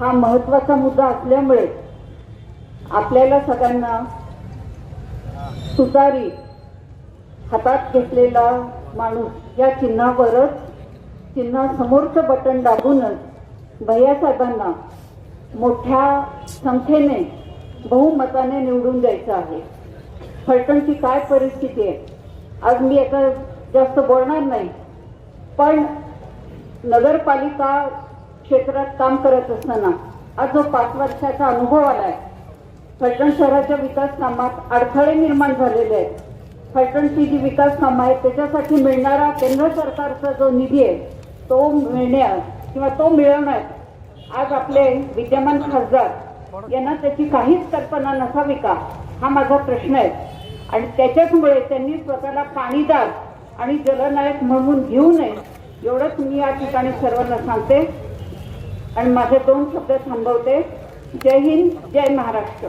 हा महत्त्वाचा मुद्दा असल्यामुळे आपल्याला सगळ्यांना सुतारी हातात घेतलेला माणूस या चिन्हावरच चिन्हा समोरचं बटन दाबूनच भैयासाहेबांना मोठ्या संख्येने बहुमताने निवडून द्यायचं आहे. फलटणची काय परिस्थिती आहे? आज मी एका जास्त बोलणार नाही. पण नगरपालिका क्षेत्रात काम करत असताना आज जो पाच वर्षाचा अनुभव आलाय फलटण शहराच्या विकास कामात अडथळे निर्माण झालेले आहेत. फलटणची जी विकास कामं आहेत त्याच्यासाठी मिळणारा केंद्र सरकारचा जो निधी आहे तो मिळण्यास किंवा तो मिळवण्यात आज आपले विद्यमान खासदार यांना त्याची काहीच कल्पना नसावी का? हा माझा प्रश्न आहे. आणि त्याच्याचमुळे त्यांनी स्वतःला पाणीदार आणि जलनायक म्हणून घेऊ नये एवढंच मी या ठिकाणी सर्वांना सांगते. आणि माझे दोन शब्द थांबवते. जय हिंद जय महाराष्ट्र.